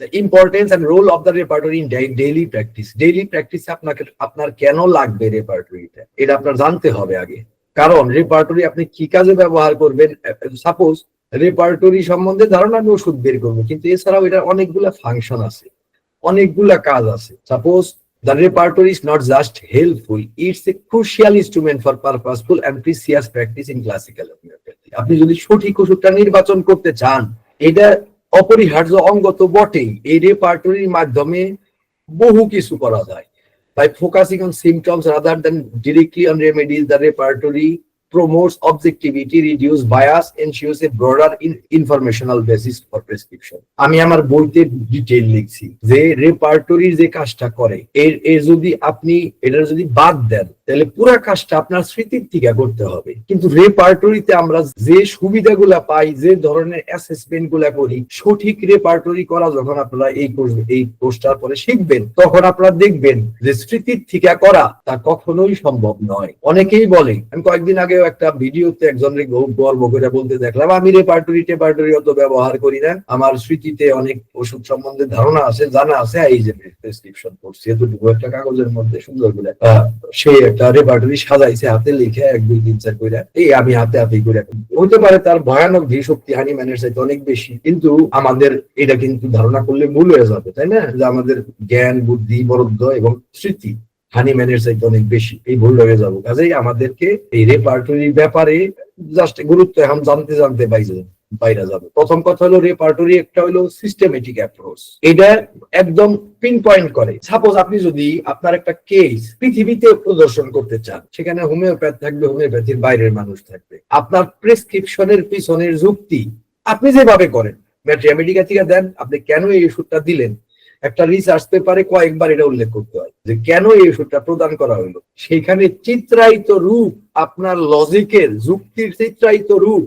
The importance and role of the repertory in daily practice daily প্র্যাকটিসে আপনাকে আপনার কেন লাগবে রেপার্টরিটা এটা আপনার জানতে হবে আগে। কারণ রেপার্টরি আপনি কি কাজে ব্যবহার করবেন? সাপোজ রেপার্টরি সম্বন্ধে ধারণা আমি ওষুধ বের করব কিন্তু এছাড়াও এটা অনেকগুলা ফাংশন আছে। অনেকগুলা কাজ আছে। Suppose The repertoire is not just helpful, it's a crucial instrument for purposeful and precious practice in classical. আপনি যদি সঠিক ওষুধটা নির্বাচন করতে চান এটা অপরিহার্য অঙ্গ তো বটেই। এই রেপার্টরির মাধ্যমে বহু কিছু করা যায়। By focusing on symptoms rather than directly on remedies the repertory promotes objectivity reduce bias ensures a broader informational basis for prescription আমি আমার বইতে ডিটেইল লিখছি যে রেপার্টরি যে কাজটা করে, এর এ যদি আপনি এটা যদি বাদ দেন তাহলে পুরা কাজটা আপনার স্মৃতির থেকে করতে হবে। কিন্তু রেপার্টরিতে আমরা যে সুবিধাগুলা পাই, যে ধরনের অ্যাসেসমেন্টগুলা করি, সঠিক রেপার্টরি করা যখন আপনারা এই কোর্স এই কোর্সটার পরে শিখবেন, তখন আপনারা দেখবেন যে স্মৃতির থেকে করা তা কখনোই সম্ভব নয়। অনেকেই বলে, আমি কয়েকদিন আগেও একটা ভিডিওতে একজনের গর্ব করে বলতে দেখলাম, আমি রেপার্টরি টেপার্টরি অত ব্যবহার করি না। আমার স্মৃতিতে অনেক ওষুধ সম্বন্ধে ধারণা আছে, জানা আছে। এই যে প্রেসক্রিপশন করছি, এতটুকু একটা কাগজের মধ্যে সুন্দর করে সে একটা রেপার্টরি সাজাইছে, হাতে লিখে এক, দুই, তিন, চার করে এই আমি হাতে হাতে করে হতে পারে তার ভয়ানক ধী শক্তি হানি ম্যানের চাইতে অনেক বেশি, কিন্তু আমাদের এটা কিন্তু ধারণা করলে ভুল হয়ে যাবে, তাই না? যে আমাদের জ্ঞান, বুদ্ধি বরদ্ধ এবং স্মৃতি হানি ম্যানের চাইতে অনেক বেশি, এই ভুল হয়ে যাব। কাজেই আমাদেরকে এই রেপার্টরির ব্যাপারে জাস্ট গুরুত্ব এখন জানতে জানতে পাইছে। বাইরে যাবে। প্রথম কথা হলো রেপার্টরি একটা হলো সিস্টেমেটিক অ্যাপ্রোচ এটা একদম পিন পয়েন্ট করে। সাপোজ আপনি যদি আপনার একটা কেস পৃথিবীতে প্রদর্শন করতে চান, সেখানে হোমিওপ্যাথ থাকবে হোমিওপ্যাথির বাইরের মানুষ থাকবে। আপনার প্রেসক্রিপশনের পিছনের যুক্তি আপনি যেভাবে করেন ম্যাট্রিয়ামেডিকা থেকে দেন, আপনি কেন এই ওষুধটা দিলেন? একটা রিসার্চ পেপারে কয়েকবার এটা উল্লেখ করতে হয় যে কেন এই ওষুধটা প্রদান করা হলো? সেখানে চিত্রায়িত রূপ, আপনার লজিকের যুক্তির চিত্রায়িত রূপ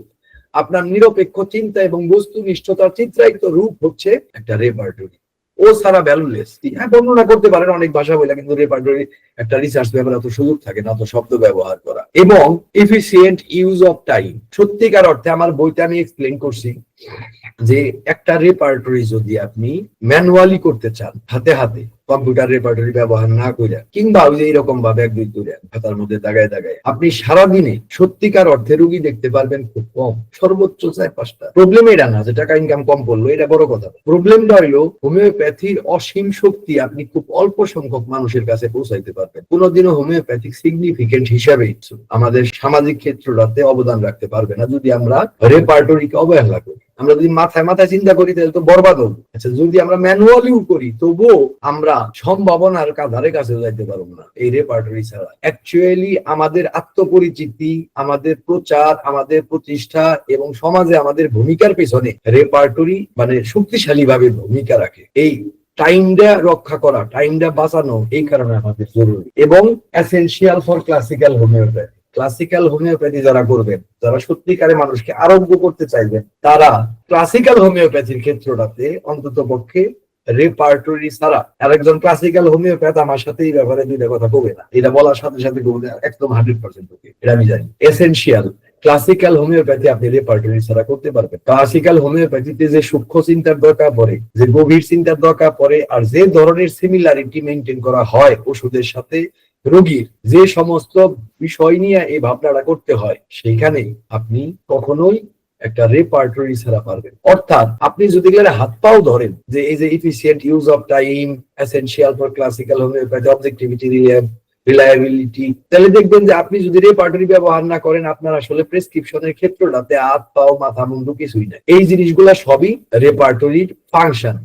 আপনার নিরপেক্ষ চিন্তা এবং বস্তুনিষ্ঠতার চিত্রায়িত রূপ হচ্ছে একটা রেপার্টরি। ও সারা ভ্যালুলেস হ্যাঁ বর্ণনা করতে পারেন, অনেক ভাষা বলে, কিন্তু রেপার্টরি একটা রিসার্চ ব্যবহার তো সুযোগ থাকে না, তো শব্দ ব্যবহার করা। এবং এফিসিয়েন্ট ইউজ অফ টাইম সত্যিকার অর্থে আমার বইটা আমি এক্সপ্লেন করছি। যে একটা রেপার্টরি যদি আপনি ম্যানুয়ালি করতে চান, হাতে হাতে কম্পিউটার রেপার্টরি ব্যবহার না করে কিংবা ওই এরকম ভাবে এক দুই করে খাতার মধ্যে দাগায় দাগায়, আপনি সারাদিনে সত্যিকার অর্থে রুগী দেখতে পারবেন খুব কম, সর্বোচ্চ চার পাঁচটা। প্রবলেম এটা না যে টাকা ইনকাম কম করল, এটা বড় কথা প্রবলেমটা হইল হোমিওপ্যাথির অসীম শক্তি আপনি খুব অল্প সংখ্যক মানুষের কাছে পৌঁছাইতে পারবেন। কোনোদিনও হোমিওপ্যাথিক সিগনিফিকেন্ট হিসাবে আমাদের সামাজিক ক্ষেত্রটাতে অবদান রাখতে পারবে না যদি আমরা রেপার্টরিকে অবহেলা করি। আমরা যদি মাথায় মাথায় চিন্তা করি, তাহলে তো বরবাদ হব। আচ্ছা যদি আমরা ম্যানুয়ালিও করি, তবুও আমরা সম্ভাবনার কাধারে কাছে যাইতে পারব না। এই রেপার্টরি ছাড়া। অ্যাকচুয়ালি আমাদের আত্মপরিচিতি, আমাদের প্রচার, আমাদের প্রতিষ্ঠা এবং সমাজে আমাদের ভূমিকার পেছনে রেপার্টরি মানে শক্তিশালী ভাবে ভূমিকা রাখে। এই টাইমটা রক্ষা করা টাইমটা বাঁচানো, এই কারণে আমাদের জরুরি। এবং essential for classical homoeopathy classical homoeopathy যারা করবেন, যারা সত্যিকারে মানুষকে আরোগ্য করতে চাইবেন, তারা ক্লাসিক্যাল হোমিওপ্যাথির ক্ষেত্রটাতে অন্তত পক্ষে রেপার্টরি ছাড়া। আরেকজন ক্লাসিক্যাল হোমিওপ্যাথ আমার সাথে এই ব্যাপারে দুইটা কথা কবে না। এটা বলার সাথে সাথে একদম হান্ড্রেড পার্সেন্ট ওকে এটা আমি জানি। এসেনশিয়াল ক্লাসিক্যাল হোমিওপ্যাথি আপনি রেপার্টরি ছাড়া করতে পারবেন। ক্লাসিক্যাল হোমিওপ্যাথিতে যে সূক্ষ্ম চিন্তার দরকার পড়ে, যে গভীর চিন্তার দরকার পড়ে, আর যে ধরনের সিমিলারিটি মেনটেন করা হয় ওষুধের সাথে রোগীর যে সমস্ত বিষয় নিয়ে এই ভাবনাটা করতে হয় সেইখানে আপনি কখনোই একটা রেপার্টরি ছাড়া পারবেন। অর্থাৎ আপনি যদি গেলে হাত পাও ধরেন যে এই যে efficient use of time essential for classical homoeopathy objectivity reliability তাহলে দেখবেন যে আপনি যদি রেপার্টরি ব্যবহার না করেন, আপনার আসলে প্রেসক্রিপশনের ক্ষেত্রটাতে হাত, পাও, মাথা, মুন্ডু কিছুই নাই। এই জিনিসগুলা সবই রেপার্টরির ফাংশন